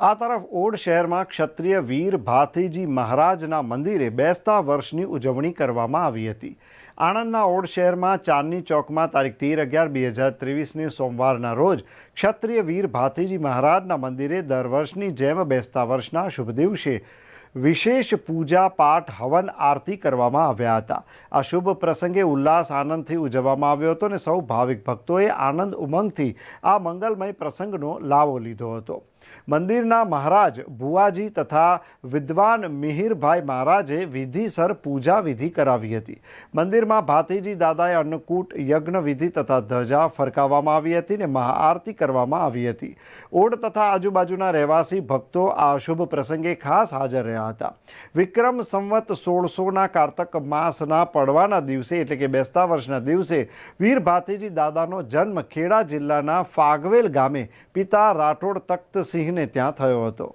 આ તરફ ઓડ શહેરમાં ક્ષત્રિય વીર ભાથીજી મહારાજના મંદિરે બેસતા વર્ષની ઉજવણી કરવામાં આવી હતી. આણંદના ઓડ શહેરમાં ચાંદની ચોકમાં તારીખ તેર અગિયાર બે હજાર ત્રેવીસની સોમવારના રોજ ક્ષત્રિય વીર ભાતીજી મહારાજના મંદિરે દર વર્ષની જેમ બેસતા વર્ષના શુભ દિવસે વિશેષ પૂજા પાઠ, હવન આરતી કરવામાં આવ્યા હતા. આ શુભ પ્રસંગે ઉલ્લાસ આનંદથી ઉજવવામાં આવ્યો હતો અને સૌ ભાવિક ભક્તોએ આનંદ ઉમંગથી આ મંગલમય પ્રસંગનો લાવો લીધો હતો. મંદિરના મહારાજ ભુવાજી તથા વિદ્વાન મિહિરભાઈ મહારાજે વિધિસર પૂજા વિધિ કરાવી હતી. મંદિરમાં ભાતીજી દાદાએ અન્નકૂટ યજ્ઞ વિધિ તથા ધજા ફરકાવવામાં આવી હતી ને મહાઆરતી કરવામાં આવી હતી. ઓડ તથા આજુબાજુના રહેવાસી ભક્તો આ શુભ પ્રસંગે ખાસ હાજર રહ્યા હતા. વિક્રમ સંવત સોળસોના કારતક માસના પડવાના દિવસે એટલે કે બેસતા વર્ષના દિવસે વીર ભાતીજી દાદાનો જન્મ ખેડા જિલ્લાના ફાગવેલ ગામે પિતા રાઠોડ તખ્તસિંહને ત્યાં થયો હતો.